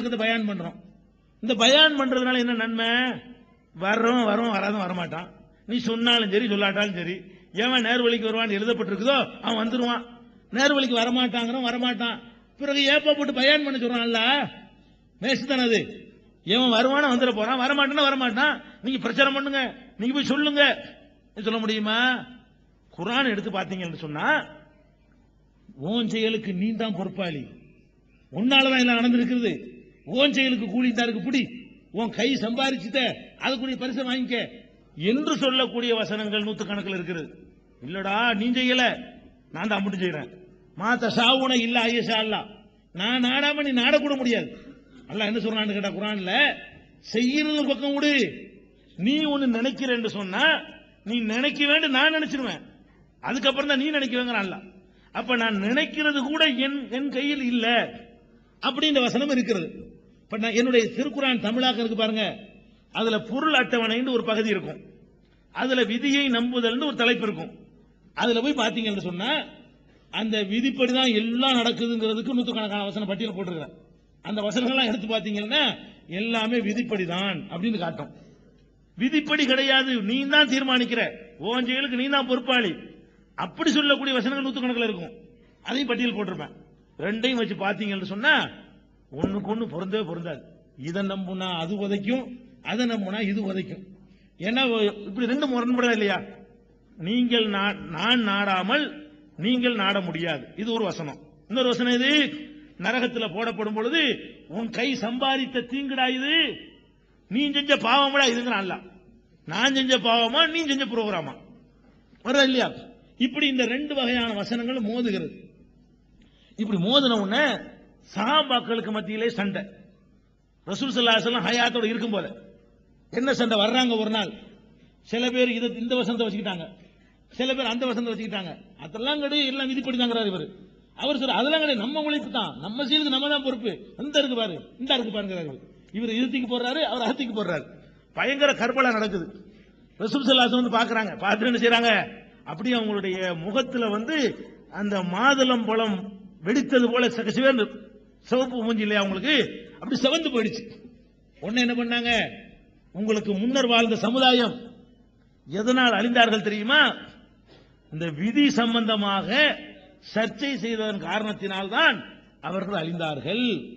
மார்க்கத்தை பயான் பண்றோம். இந்த பயான் பண்றதுனால என்ன நன்மை? வர்றவன் வரவன் வராதும் வரமாட்டான். நீ சொன்னாலும் சரி சொல்லாட்டாலும் சரி எவன் நேர்வழிக்கு வருவான்னு எழுதப்பட்டிருக்குதோ அவன் வந்துருவான். நேர்வழிக்கு வரமாட்டாங்கிறவன் வரமாட்டான். பிறகு ஏப்பா போட்டு பயான் பண்ண சொல்றான்ல? மேசு தானே அது. எவன் வருவானா வந்துட போறான். வரமாட்டானா வரமாட்டான். நீங்க பிரச்சாரம் பண்ணுங்க. நீங்க போய் சொல்லுங்க. சொல்ல முடியுமா? குரான் எடுத்து பார்த்தீங்கன்னு சொன்னா உன் செயலுக்கு நீ தான் பொறுப்பாளி. உன்னாலதான் எல்லாம் நடந்திருக்கிறது. உன் செயலுக்கு கூலி தான் இருக்கு பிடி. உன் கை சம்பாரிச்சுட்ட அதுக்குரிய பரிசை வாங்கிக்க. என்று சொல்லக்கூடிய வசனங்கள் நூத்துக்கணக்கில் இருக்கிறது இல்லடா நீ செய்யல. நான் தான் மட்டும் செய்யறேன் மாத்த சாவுன இல்ல ஐயசா அல்ல. நான் நாடாம நீ நாடக்கூட முடியாது. அல்ல என்ன சொல்றான்னு கேட்டா குரான்ல செய்யறது ஒரு பக்கம் கூட நீ ஒன்னு நினைக்கிறேன்னு சொன்னா நீ நினைக்க வேண்டும் நான் நினைச்சிருவேன். அதுக்கப்புறம் தான் நீ நினைக்கிறேங்கிற அல்ல. அப்ப நான் நினைக்கிறது கூட என் என் கையில் இல்ல. அப்படின்ற வசனம் இருக்கிறது. இப்ப நான் என்னுடைய திருக்குறான் தமிழாக்கம் இருக்கு பாருங்க. அதுல பொருள் அட்டவணைன்னு ஒரு பகுதி இருக்கும். அதுல விதியை நம்புதல்னு ஒரு தலைப்பு இருக்கும். அதுல போய் பாத்தீங்கன்னு சொன்னா அந்த விதிப்படி தான் எல்லாம் நடக்குதுங்கிறதுக்கு நூற்றுக்கணக்கான வசனம் பட்டியல் போட்டிருக்கிறேன் அந்த வசனங்கள்லாம் எடுத்து பாத்தீங்கன்னா எல்லாமே விதிப்படி தான் அப்படின்னு காட்டும். விதிப்படி கிடையாது. நீ தான் தீர்மானிக்கிற. உன் செயலுக்கு நீ தான் பொறுப்பாளி. அப்படி சொல்லக்கூடிய வசனங்கள் நூற்றுக்கணக்கில் இருக்கும். அதையும் பட்டியல் போட்டிருப்பேன். ரெண்டையும் வச்சு பாத்தீங்கன்னு சொன்னா ஒண்ணுக்கு ஒன்று பொருந்தே பொருந்தாது. இதை நம்புனா அது உதைக்கும் அதை நம்புனா இது உதைக்கும். ஏன்னா இப்படி ரெண்டு முரண்படா இல்லையா? நீங்கள் நா- நான் நாடாமல் நீங்கள் நாட முடியாது. இது ஒரு வசனம். இன்னொரு வசனம் இது நரகத்தில் போடப்படும் பொழுது உன் கை சம்பாதித்த தீங்குடா இது? நீ செஞ்ச பாவம்டா இதுங்கிறான் அல்லாஹ். நான் செஞ்ச பாவமா நீ செஞ்ச புரோகிராமா? வர்ற இல்லையா? இப்படி இந்த ரெண்டு வகையான வசனங்கள் மோதுகிறது. இப்படி மோதின உடனே சஹாபாக்களுக்கு மத்தியிலே சண்டை. ரசூல் ஸல்லல்லாஹு ஹயாத்தோட இருக்கும் போல. என்ன சண்டை? வர்றாங்க ஒரு நாள். சில பேர் இதை இந்த வசனத்தை வச்சுக்கிட்டாங்க. சில பேர் அந்த வசனத்தை வச்சுக்கிட்டாங்க. அதெல்லாம் கிடையாது எல்லாம் விதிப்படி தாங்கிறாரு இவர். அவர் சொல்ற அதெல்லாம் கிடையாது நம்ம உழைப்பு தான். நம்ம சீலுக்கு நம்ம தான் பொறுப்பு. இந்த இருக்கு பாரு இந்த இருக்கு பாருங்கிறாரு இவர். இருத்திக்கு போடுறாரு அவர் அகத்திக்கு போடுறாரு. பயங்கர கற்பலா நடக்குது. ரசூல் ஸல்லல்லாஹு வந்து பாக்குறாங்க. பார்த்துட்டு என்ன செய்யறாங்க அப்படியே அவங்களுடைய முகத்துல வந்து அந்த மாதுளம் பழம் வெடித்தது போல சக சிவந்து சிவப்பு மூஞ்சி இல்லையா அவங்களுக்கு அப்படி சிவந்து போயிடுச்சு. உடனே என்ன பண்ணாங்க? உங்களுக்கு முன்னர் வாழ்ந்த சமுதாயம் எதனால் அழிந்தார்கள் தெரியுமா? இந்த விதி சம்பந்தமாக சர்ச்சை செய்ததன் காரணத்தினால்தான் அவர்கள் அழிந்தார்கள்.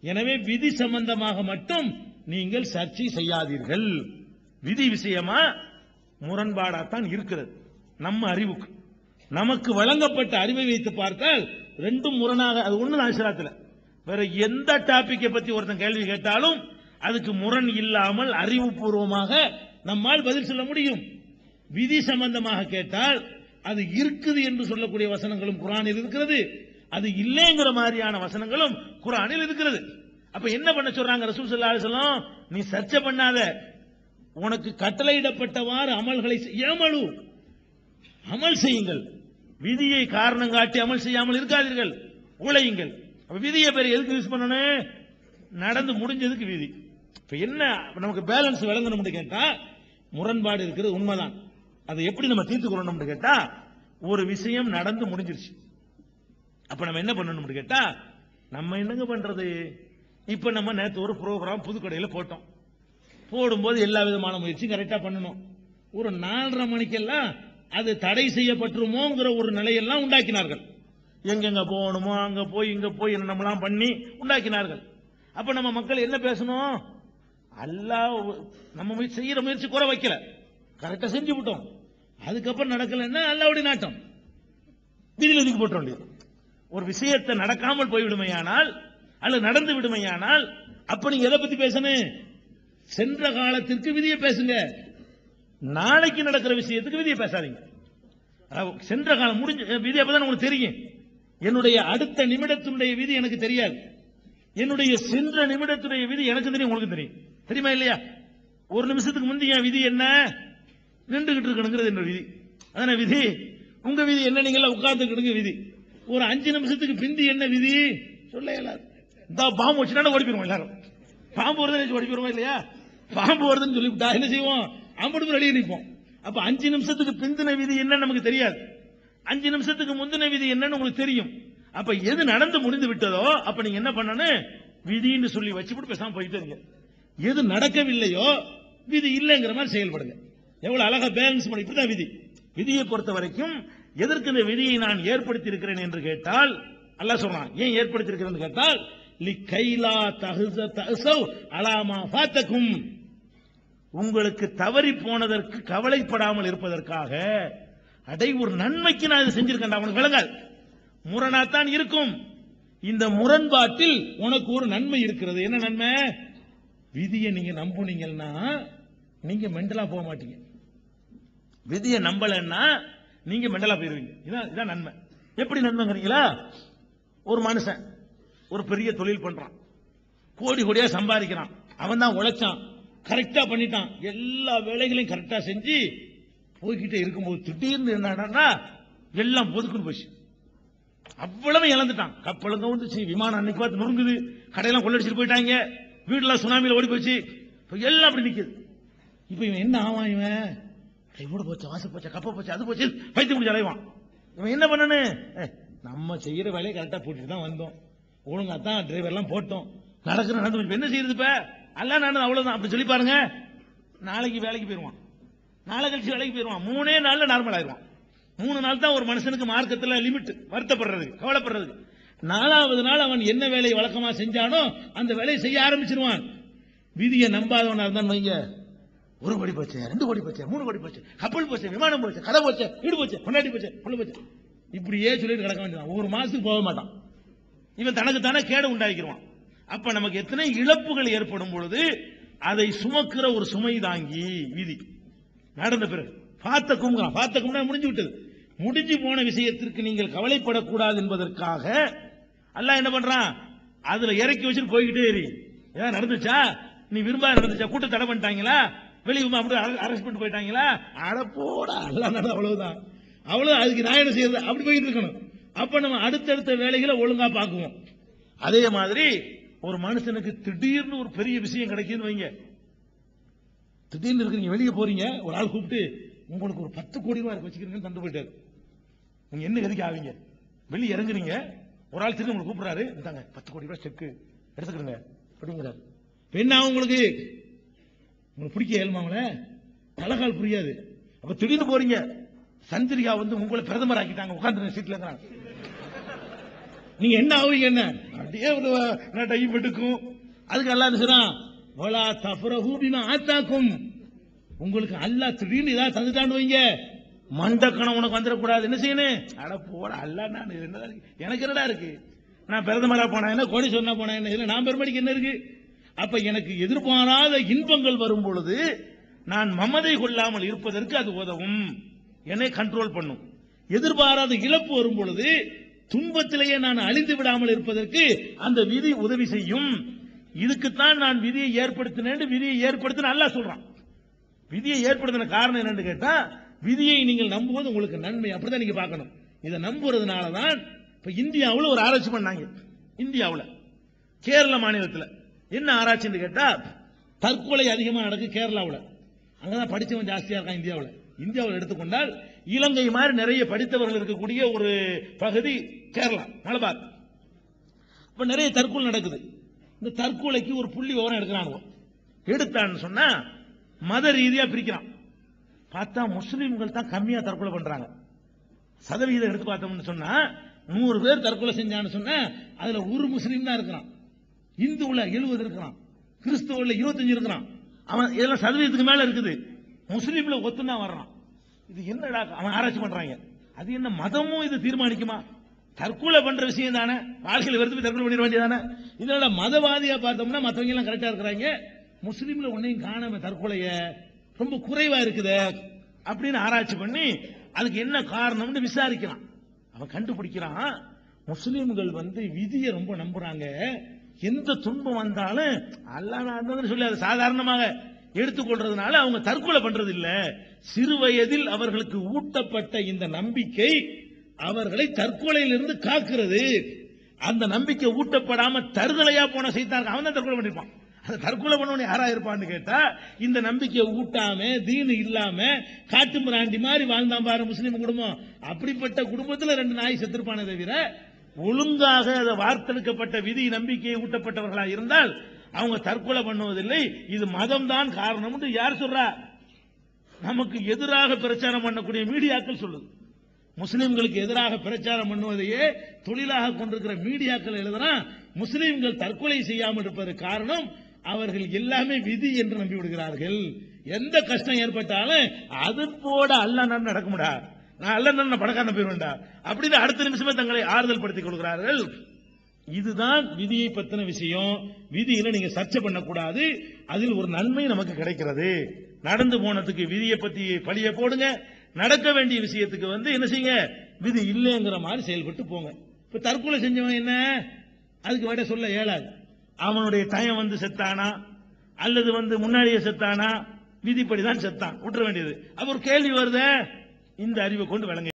எனவே விதி சம்பந்தமாக மட்டும் நீங்கள் சர்ச்சை செய்யாதீர்கள். விதி விஷயமா முரண்பாடாத்தான் இருக்கிறது. நம்ம அறிவுக்கு. நமக்கு வழங்கப்பட்ட அறிவை வைத்து பார்த்தால் ரெண்டும் முரணாக அது ஒண்ணு ஆசிராத்துல வேற எந்த டாபிக்கை பத்தி ஒருத்தன் கேள்வி கேட்டாலும் அதுக்கு முரண் இல்லாமல் அறிவுபூர்வமாக நம்மால் பதில் சொல்ல முடியும். விதி சம்பந்தமாக கேட்டால் அது இருக்குது என்று சொல்லக்கூடிய வசனங்களும் குரானில் இருக்கிறது. அது இல்லைங்கிற மாதிரியான வசனங்களும் குரானில் இருக்கிறது. அப்ப என்ன பண்ண சொல்றாங்க ரசூல் ஸல்லல்லாஹு அலைஹி நீ சர்ச்சை பண்ணாத. உனக்கு கட்டளையிடப்பட்டவாறு அமல்களை செய்- ஏமலு அமல் செய்யுங்கள். விதியை காரணம் காட்டி அமல் செய்யாமல் இருக்காதீர்கள். உழையுங்கள். அப்ப விதியை பேர் எதுக்கு யூஸ் பண்ணணும் நடந்து முடிஞ்சதுக்கு விதி. இப்ப என்ன நமக்கு பேலன்ஸ் விளங்கணும்னு கேட்டா முரண்பாடு இருக்கிறது உண்மைதான். அதை எப்படி நம்ம தீர்த்துக்கொள்ளணும்னு கேட்டா ஒரு விஷயம் நடந்து முடிஞ்சிருச்சு. அப்ப நம்ம என்ன பண்ணணும்னு கேட்டா நம்ம என்னங்க பண்றது? இப்ப நம்ம நேற்று ஒரு ப்ரோக்ராம் புதுக்கடையில் போட்டோம். போடும்போது எல்லா விதமான முயற்சியும் கரெக்டா பண்ணணும். ஒரு நாலரை மணிக்கெல்லாம் அது தடை செய்யப்பட்டுருமோங்கிற ஒரு நிலையெல்லாம் உண்டாக்கினார்கள். எங்கெங்க போகணுமோ அங்க போய் இங்க போய் நம்மளாம் பண்ணி உண்டாக்கினார்கள். அப்ப நம்ம மக்கள் என்ன பேசணும்? அல்லா நம்ம செய்யற முயற்சி குறை வைக்கல. கரெக்டா செஞ்சு விட்டோம். அதுக்கப்புறம் நடக்கலைன்னா அல்லாவுடைய நாட்டம். விதியில் ஒதுக்கி போட்ட வேண்டியது. ஒரு விஷயத்தை நடக்காமல் போய்விடுமையானால் அல்லது நடந்து விடுமையானால் அப்ப நீங்க எதை பத்தி பேசணும்? சென்ற காலத்திற்கு விதியை பேசுங்க. நாளைக்கு நடக்கிற விஷயத்துக்கு விதியை பேசாதீங்க. சென்ற காலம் முடிஞ்ச விதி அப்பதான் உங்களுக்கு தெரியும். என்னுடைய அடுத்த நிமிடத்தினுடைய விதி எனக்கு தெரியாது. என்னுடைய சென்ற நிமிடத்துடைய விதி எனக்கு தெரியும் உங்களுக்கு தெரியும். தெரியுமா இல்லையா? ஒரு நிமிஷத்துக்கு முந்தைய விதி என்ன? நின்றுகிட்டு இருக்கணுங்கிறது என்ன விதி. அதான விதி? உங்க விதி என்ன? நீங்கள உட்கார்ந்துக்கிடுங்க விதி. ஒரு அஞ்சு நிமிஷத்துக்கு பிந்தி என்ன விதி? சொல்ல இயலாது. இந்த பாம்பு வச்சுனா ஓடி போயிருவோம் எல்லாரும். பாம்பு வருதுன்னு ஓடி போயிருவோம் இல்லையா? பாம்பு வருதுன்னு சொல்லிவிட்டா என்ன செய்வோம்? அம்பது வெளியே நிற்போம். அப்ப அஞ்சு நிமிஷத்துக்கு பிந்தின விதி என்ன நமக்கு தெரியாது. அஞ்சு நிமிஷத்துக்கு முந்தின விதி என்னன்னு உங்களுக்கு தெரியும். அப்ப எது நடந்து முடிந்து விட்டதோ அப்ப நீங்க என்ன பண்ணணும் விதின்னு சொல்லி வச்சுட்டு பேசாம போயிட்டு இருங்க. எது நடக்கவில்லையோ விதி இல்லைங்கிற மாதிரி செயல்படுங்க. எவ்வளவு அழகா பேலன்ஸ் பண்ணி இப்படிதான் விதி. விதியை பொறுத்த வரைக்கும் எதற்கு இந்த விதியை நான் ஏற்படுத்தி இருக்கிறேன் என்று கேட்டால் அல்ல சொல்றான் ஏன் ஏற்படுத்தி இருக்கிறேன் கேட்டால் லி கைலா தகுச தகுசவ் அலாமா பாத்தக்கும் உங்களுக்கு தவறி போனதற்கு கவலைப்படாமல் இருப்பதற்காக அடை ஒரு நன்மைக்கு நான் இதை செஞ்சிருக்கேன் அவனுக்கு விளங்காது. முரணாத்தான் இருக்கும். இந்த முரண்பாட்டில் உனக்கு ஒரு நன்மை இருக்கிறது. என்ன நன்மை? விதியை நீங்க நம்புனீங்கன்னா நீங்க மெண்டலா போக மாட்டீங்க. விதியை நம்பலன்னா நீங்க மெண்டலா போயிருவீங்க. இதான் இதான் நன்மை. எப்படி நன்மைங்கிறீங்களா? ஒரு மனுஷன் ஒரு பெரிய தொழில் பண்றான். கோடி கோடியா சம்பாதிக்கிறான். அவன் தான் உழைச்சான் கரெக்டா பண்ணிட்டான். எல்லா வேலைகளையும் கரெக்டா செஞ்சு போய்கிட்டே இருக்கும்போது திடீர்னு என்னடா எல்லாம் பொதுக்குன்னு போச்சு. அவ்வளவு இழந்துட்டான். கப்பலுங்க வந்துச்சு விமானம் அன்னைக்கு பார்த்து நொறுங்குது கடையெல்லாம் கொள்ளடிச்சிட்டு போயிட்டாங்க. வீடெல்லாம் சுனாமியில் ஓடி போச்சு இப்போ எல்லாம் அப்படி நிற்குது இப்போ இவன் என்ன ஆவான் இவன்? கையோட போச்சு வாசல் போச்சு கப்ப போச்சு அது போச்சு பைத்தியம் முடிச்சு அலைவான். இவன் என்ன பண்ணனு? நம்ம செய்யற வேலையை கரெக்டாக போட்டுட்டு தான் வந்தோம். ஒழுங்கா தான் டிரைவர்லாம் போட்டோம். நடக்கிற நடந்து என்ன செய்யறது இப்போ? எல்லாம் நடந்தது அவ்வளோதான் அப்படி சொல்லி பாருங்க. நாளைக்கு வேலைக்கு போயிடுவான் நாளை கழிச்சு வேலைக்கு போயிடுவான் மூணே நாள்ல நார்மல் ஆயிடுவான் மூணு நாள் தான் ஒரு மனுஷனுக்கு மார்க்கத்துல லிமிட் வருத்தப்படுறது கவலைப்படுறது. நாலாவது நாள் அவன் என்ன வேலையை வழக்கமா செஞ்சானோ அந்த வேலையை செய்ய ஆரம்பிச்சிருவான். விதியை நம்பாதவனா இருந்தான் வைங்க. ஒரு கோடி போச்சு ரெண்டு கோடி போச்சு மூணு கோடி போச்சு கப்பல் போச்சு விமானம் போச்சு கதை போச்சு வீடு போச்சு கொண்டாடி போச்சு புள்ள போச்சு. இப்படியே சொல்லிட்டு கிடக்க வேண்டியதான் ஒரு மாசத்துக்கு போக மாட்டான். இவன் தனக்கு தானே கேடு உண்டாக்கிடுவான் அப்ப நமக்கு எத்தனை இழப்புகள் ஏற்படும் பொழுது அதை சுமக்கிற ஒரு சுமை தாங்கி விதி. நடந்த பிறகு பார்த்த கும்புறான் பார்த்த கும்பா முடிஞ்சு விட்டது. முடிஞ்சு போன விஷயத்திற்கு நீங்கள் கவலைப்படக்கூடாது என்பதற்காக அல்லாஹ் என்ன பண்றான்? அதுல இறக்கி வச்சுட்டு போய்கிட்டே இரு. ஏதாவது நடந்துச்சா? நீ விரும்பாத நடந்துச்சா? கூட்ட தடை பண்ணிட்டாங்களா? வெளியே அப்படி அரெஸ்ட் பண்ணிட்டு போயிட்டாங்களா? அட போடா எல்லாம் நடந்து அவ்வளவுதான். அவ்வளவு அதுக்கு நான் என்ன செய்யறது? அப்படி போயிட்டு இருக்கணும். அப்ப நம்ம அடுத்தடுத்த வேலைகளை ஒழுங்கா பார்க்குவோம். அதே மாதிரி ஒரு மனுஷனுக்கு திடீர்னு ஒரு பெரிய விஷயம் கிடைக்குதுன்னு வைங்க. திடீர்னு இருக்கிறீங்க வெளியே போறீங்க ஒரு ஆள் கூப்பிட்டு உங்களுக்கு ஒரு பத்து கோடி ரூபாய் இருக்கு வச்சுக்கிறீங்கன்னு தந்து போயிட்டாரு. நீங்க என்ன எதுக்கு ஆவீங்க? வெளியே இறங்குறீங்க ஒரு ஆள் திரும்பி உங்களை கூப்பிடுறாரு இந்தாங்க பத்து கோடி ரூபாய் செக்கு எடுத்துக்கிறங்க அப்படிங்கிறாரு. என்ன ஆகும் உங்களுக்கு? உங்களுக்கு பிடிக்க இயல்மாங்கள தலகால் புரியாது. அப்ப திடீர்னு போறீங்க சந்திரிகா வந்து உங்களை பிரதமர் ஆக்கிட்டாங்க உட்கார்ந்து சீட்ல இருக்கிறாங்க நீங்க என்ன ஆவீங்க என்ன? அப்படியே ஒரு டைம் எடுக்கும். அதுக்கு எல்லாம் சொல்றான் வலா தஃபரஹு பிமா ஆத்தாக்கும். உங்களுக்கு அல்லாஹ் திடீர்னு ஏதாவது தந்துட்டான்னு வைங்க மண்டக்கணம் உனக்கு வந்துடக்கூடாது. என்ன செய்யணும்? அட போட அல்ல நான் இது எனக்கு என்னடா இருக்கு? நான் பிரதமராக போனா என்ன? கோடி சொன்னா போனா என்ன? நான் பெருமடிக்கு என்ன இருக்கு? அப்ப எனக்கு எதிர்பாராத இன்பங்கள் வரும் பொழுது நான் மமதை கொள்ளாமல் இருப்பதற்கு அது உதவும். என்னை கண்ட்ரோல் பண்ணும். எதிர்பாராத இழப்பு வரும் பொழுது துன்பத்திலேயே நான் அழிந்து விடாமல் இருப்பதற்கு அந்த விதி உதவி செய்யும். இதுக்குத்தான் நான் விதியை ஏற்படுத்தினேன் விதியை ஏற்படுத்தின நல்லா சொல்றான். விதியை ஏற்படுத்தின காரணம் என்னன்னு கேட்டா விதியை நீங்கள் நம்புவது உங்களுக்கு நன்மை. அப்படிதான் நீங்க பார்க்கணும். இதை நம்புறதுனால தான் இப்ப இந்தியாவில் ஒரு ஆராய்ச்சி பண்ணாங்க. இந்தியாவில். கேரள மாநிலத்தில். என்ன ஆராய்ச்சின்னு கேட்டா தற்கொலை அதிகமாக நடக்கு கேரளாவில். அங்கதான் படித்தவன் ஜாஸ்தியா இருக்கான் இந்தியாவில். இந்தியாவில் எடுத்துக்கொண்டால் இலங்கை மாதிரி நிறைய படித்தவர்கள் இருக்கக்கூடிய ஒரு பகுதி கேரளா மலபார். இப்ப நிறைய தற்கொலை நடக்குது. இந்த தற்கொலைக்கு ஒரு புள்ளி விவரம் எடுக்கிறானுவோ. எடுத்தான்னு சொன்னா மத ரீதியா பிரிக்கிறான். பார்த்தா முஸ்லீம்கள் தான் கம்மியா தற்கொலை பண்றாங்க. சதவிகிதம் எடுத்து பார்த்தோம்னு சொன்னா நூறு பேர் தற்கொலை செஞ்சான்னு சொன்னா அதுல ஒரு முஸ்லீம் தான் இருக்கிறான். இந்துவுல எழுபது இருக்கிறான். கிறிஸ்துவுல இருபத்தஞ்சு இருக்கிறான். அவன் இதெல்லாம் சதவீதத்துக்கு மேல இருக்குது. முஸ்லீம்ல ஒத்துனா வர்றான். இது என்னடா அவன் ஆராய்ச்சி பண்றாங்க. அது என்ன மதமும் இது தீர்மானிக்குமா? தற்கொலை பண்ற விஷயம் தானே? வாழ்க்கையில் வெறுத்து தற்கொலை பண்ணிட வேண்டியதானே இதனால மதவாதியா பார்த்தோம்னா மற்றவங்க எல்லாம் கரெக்டா இருக்கிறாங்க. முஸ்லீம்ல ஒன்னையும் காணாம தற்கொலைய ரொம்ப குறைவா இருக்குதே அப்படின்னு ஆராய்ச்சி பண்ணி அதுக்கு என்ன காரணம்னு விசாரிக்கிறான் அவன் கண்டுபிடிக்கிறான். முஸ்லீம்கள் வந்து விதியை ரொம்ப நம்புறாங்க. எந்த துன்பம் வந்தாலும் அல்லாஹ் நான் சொல்லி அதை சாதாரணமாக எடுத்துக்கொள்றதுனால அவங்க தற்கொலை பண்றது இல்லை சிறு வயதில் அவர்களுக்கு ஊட்டப்பட்ட இந்த நம்பிக்கை அவர்களை தற்கொலையிலிருந்து காக்கிறது. அந்த நம்பிக்கை ஊட்டப்படாம தருதலையா போன செய்தான் அவன் தான் தற்கொலை பண்ணிருப்பான். தற்கொலை பண்ணவன் யாரா இருப்பான்னு கேட்டா இந்த நம்பிக்கையை ஊட்டாம தீனு இல்லாம காட்டு மிராண்டி மாதிரி வாழ்ந்தான் பாரு முஸ்லீம் குடும்பம். அப்படிப்பட்ட குடும்பத்துல ரெண்டு நாய் செத்துருப்பானே தவிர ஒழுங்காக அதை வார்த்தெடுக்கப்பட்ட விதி நம்பிக்கையை ஊட்டப்பட்டவர்களா இருந்தால் அவங்க தற்கொலை பண்ணுவதில்லை. இது மதம் தான் காரணம் யார் சொல்றா? நமக்கு எதிராக பிரச்சாரம் பண்ணக்கூடிய மீடியாக்கள் சொல்லுது. முஸ்லிம்களுக்கு எதிராக பிரச்சாரம் பண்ணுவதையே தொழிலாக கொண்டிருக்கிற மீடியாக்கள் எழுதுறான் முஸ்லிம்கள் தற்கொலை செய்யாமல் இருப்பது காரணம் அவர்கள் எல்லாமே விதி என்று நம்பி விடுகிறார்கள். எந்த கஷ்டம் ஏற்பட்டாலும் அது போட அல்ல நான் நடக்க முடியாது. நான் அல்ல நான் பணக்காரன போயிருவேன்டா அப்படின்னு அடுத்த நிமிஷமே தங்களை ஆறுதல் படுத்திக் கொள்கிறார்கள். இதுதான் விதியை பத்தின விஷயம். விதியில நீங்க சர்ச்சை பண்ணக்கூடாது. அதில் ஒரு நன்மை நமக்கு கிடைக்கிறது. நடந்து போனதுக்கு விதியை பத்தி பழிய போடுங்க. நடக்க வேண்டிய விஷயத்துக்கு வந்து என்ன செய்யுங்க? விதி இல்லைங்கிற மாதிரி செயல்பட்டு போங்க. இப்ப தற்கொலை செஞ்சவன் என்ன? அதுக்கு வேட சொல்ல இயலாது. அவனுடைய தயம் வந்து செத்தானா? அல்லது வந்து முன்னாடியே செத்தானா? விதிப்படி தான் செத்தான். விட்டுற வேண்டியது. அப்ப ஒரு கேள்வி வருதே? இந்த அறிவை கொண்டு விளங்க